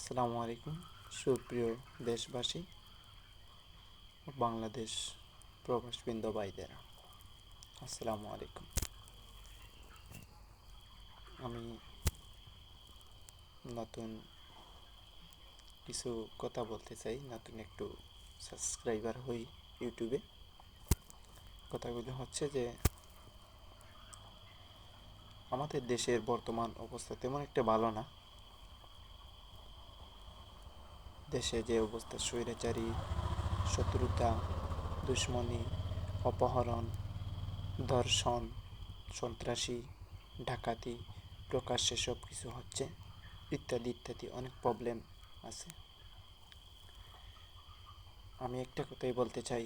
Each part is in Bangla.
আসসালামু আলাইকুম, সুপ্রিয় দেশবাসী, বাংলাদেশ প্রবাসবৃন্দ ভাইদেরা, আসসালামু আলাইকুম। আমি নতুন কিছু কথা বলতে চাই, নতুন একটু সাবস্ক্রাইবার হই ইউটিউবে। কথাগুলো হচ্ছে যে, আমাদের দেশের বর্তমান অবস্থা তেমন একটা ভালো না। দেশে যে অবস্থা, স্বৈরাচারী, শত্রুতা, দুশ্মনী, অপহরণ, ধর্ষণ, সন্ত্রাসী, ডাকাতি, প্রকাশ্যে সব কিছু হচ্ছে, ইত্যাদি ইত্যাদি অনেক প্রবলেম আছে। আমি একটা কথাই বলতে চাই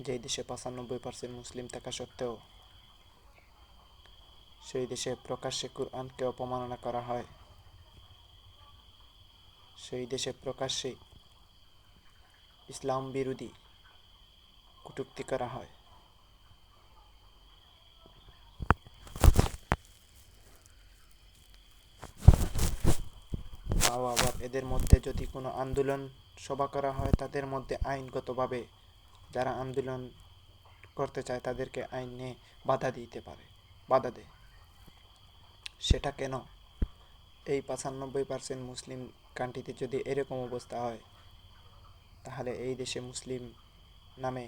যে দেশে পঁচানব্বই পার্সেন্ট মুসলিম থাকা সত্ত্বেও, সেই দেশে প্রকাশ্যে কোরআনকে অপমাননা করা হয় সেই দেশে প্রকাশ্যে ইসলাম বিরোধী কটূক্তি করা হয়। তাও আবার এদের মধ্যে যদি কোনো আন্দোলন সভা করা হয়, তাদের মধ্যে আইনগতভাবে যারা আন্দোলন করতে চায়, তাদেরকে আইনে বাধা দিতে পারে, বাধা দেয়। সেটা কেন? এই পঁচানব্বই পার্সেন্ট মুসলিম কান্ট্রিতে যদি এরকম অবস্থা হয়, তাহলে এই দেশে মুসলিম নামে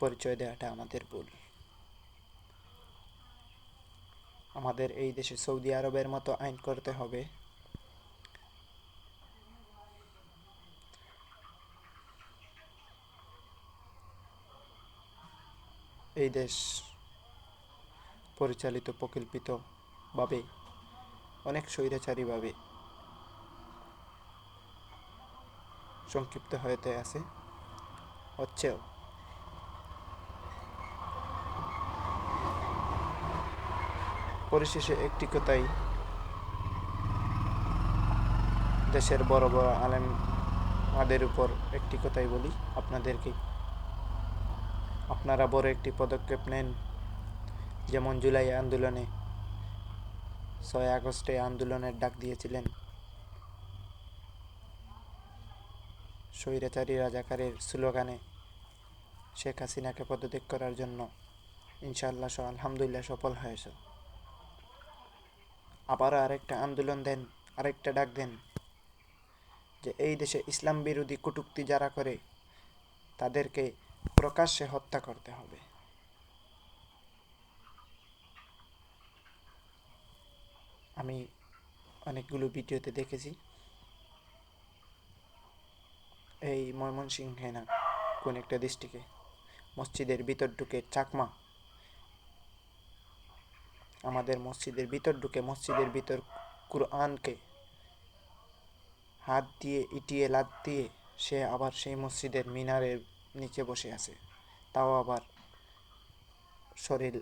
পরিচয় দেওয়াটা আমাদের ভুল। আমাদের এই দেশে সৌদি আরবের মতো আইন করতে হবে। এই দেশ পরিচালিত প্রকল্পিতভাবে অনেক স্বৈরাচারীভাবে সংক্ষিপ্ত হয়েতে আছে। হচ্ছেও। পরিশেষে একটি কথাই দেশের বড় বড় আলেম আমাদের উপর একটি কথাই বলি, আপনাদেরকে। আপনারা বড় একটি পদক্ষেপ নেন। যেমন জুলাই আন্দোলনে ছয় আগস্টে আন্দোলনের ডাক দিয়েছিলেন। স্বৈরাচারী রাজাকারের স্লোগানে শেখ হাসিনাকে পদত্যাগ করার জন্য ইনশাআল্লাহ আলহামদুলিল্লাহ সফল হয়েছে আবারও আরেকটা আন্দোলন দেন, আরেকটা ডাক দেন যে এই দেশে ইসলাম বিরোধী কটূক্তি যারা করে, তাদেরকে প্রকাশ্যে হত্যা করতে হবে। আমি অনেকগুলো ভিডিওতে দেখেছি। এই ময়মনসিংহে না কোন একটা ডিস্ট্রিক্টে মসজিদের ভিতর ঢুকে চাকমা। আমাদের মসজিদের ভিতর ঢুকে মসজিদের ভিতর কুরআনকে হাত দিয়ে ইটিয়ে লাত দিয়ে সে আবার সেই মসজিদের মিনারের নিচে বসে আছে। তাও আবার শরীর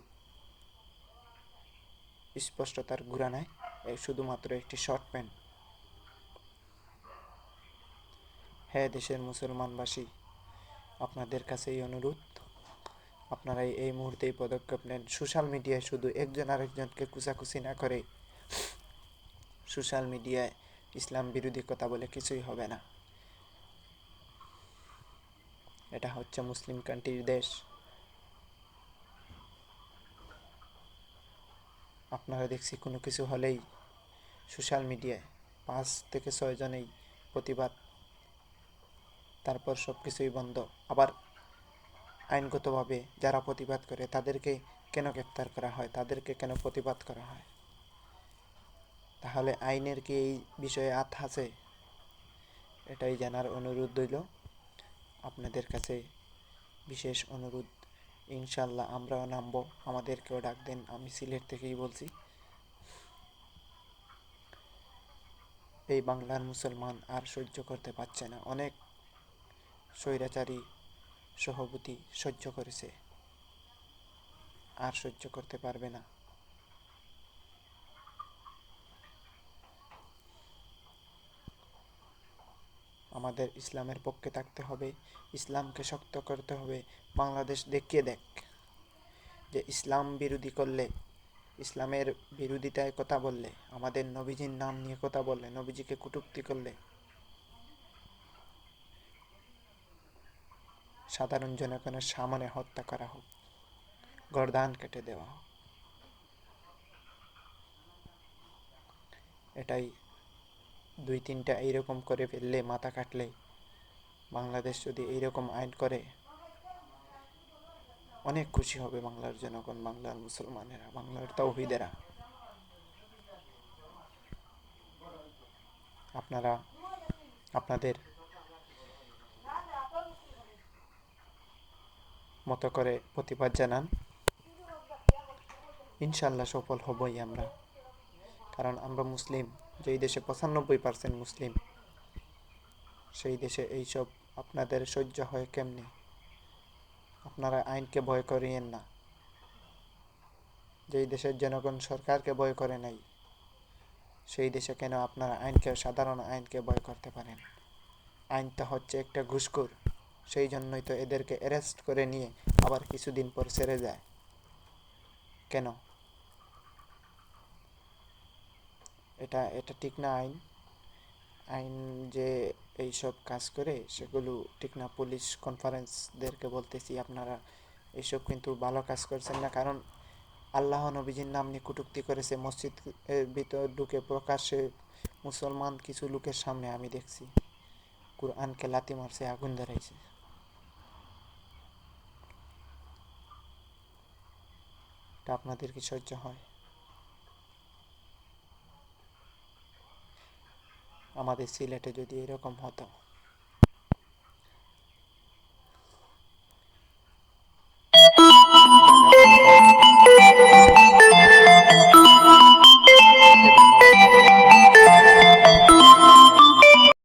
স্পষ্টতার ঘুরা এই শুধুমাত্র একটি শর্ট প্যান্ট হ্যাঁ দেশের মুসলমানবাসী, আপনাদের কাছে এই অনুরোধ, আপনারা এই- মুহূর্তে এই পদক্ষেপ নেন। সোশ্যাল মিডিয়ায় শুধু একজন আরেকজনকে কুচাকুচি না করে সোশ্যাল মিডিয়ায় ইসলাম বিরোধী কথা বলে কিছুই হবে না। এটা হচ্ছে মুসলিম কান্ট্রির দেশ। আপনারা দেখছি কোনো কিছু হলেই সোশ্যাল মিডিয়ায় পাঁচ থেকে ছয় জনেই প্রতিবাদ। তারপর সব কিছুই বন্ধ। আবার আইনগতভাবে যারা প্রতিবাদ করে, তাদেরকে কেন গ্রেপ্তার করা হয়? তাদেরকে কেন প্রতিবাদ করা হয়? তাহলে আইনের কি এই বিষয়ে আত আছে? এটাই জানার অনুরোধ রইল। আপনাদের কাছে বিশেষ অনুরোধ। ইনশাল্লাহ আমরাও নামবো। আমাদেরকেও ডাক দেন। আমি সিলেট থেকেই বলছি। এই বাংলার মুসলমান আর সহ্য করতে পারছে না। অনেক স্বৈরাচারী সহবতী সহ্য করেছে, আর সহ্য করতে পারবে না। আমাদের ইসলামের পক্ষে থাকতে হবে, ইসলামকে শক্ত করতে হবে। বাংলাদেশ দেখিয়ে দেখ যে ইসলাম বিরোধী করলে ইসলামের বিরোধিতায় কথা বললে, আমাদের নবীজির নাম নিয়ে কথা বললে, নবীজিকে কটূক্তি করলে। সাধারণ জনগণের সামনে হত্যা করা হোক, গরদান কেটে দেওয়া হোক। এটাই দুই তিনটা এইরকম করে ফেললে, মাথা কাটলে, বাংলাদেশ যদি এইরকম আইন করে অনেক খুশি হবে বাংলার জনগণ, বাংলার মুসলমানেরা, বাংলার তৌহিদেরা। আপনারা, আপনাদের মতো করে প্রতিবাদ জানান। ইনশাল্লাহ সফল হবই আমরা। কারণ আমরা মুসলিম, যেই দেশে পঁচানব্বই পার্সেন্ট মুসলিম, সেই দেশে এইসব আপনাদের সহ্য হয় কেমনি? আপনারা আইনকে ভয় করিয়েন না। যেই দেশের জনগণ সরকারকে ভয় করে নাই, সেই দেশে কেন আপনারা আইনকে, সাধারণ আইনকে ভয় করতে পারেন? আইনটা হচ্ছে একটা ঘুষখোর, সেই জন্যই তো এদেরকে অ্যারেস্ট করে নিয়ে আবার কিছুদিন পর ছেড়ে যায়। কেন? এটা এটা ঠিক না আইন। আইন যে এইসব কাজ করে সেগুলো ঠিক না, পুলিশ কনফারেন্সদেরকে বলতেছি আপনারা, এইসব কিন্তু ভালো কাজ করছেন না। কারণ আল্লাহ নবীজির নাম নিয়ে কটূক্তি করেছে মসজিদ ভিতর ঢুকে প্রকাশ্যে মুসলমান কিছু লোকের সামনে আমি দেখছি। কোরআনকে লাতি মারছে, আগুন ধরাইছে। এটা আপনাদের কি সহ্য হয়? আমাদের সিলেটে যদি এরকম হতো।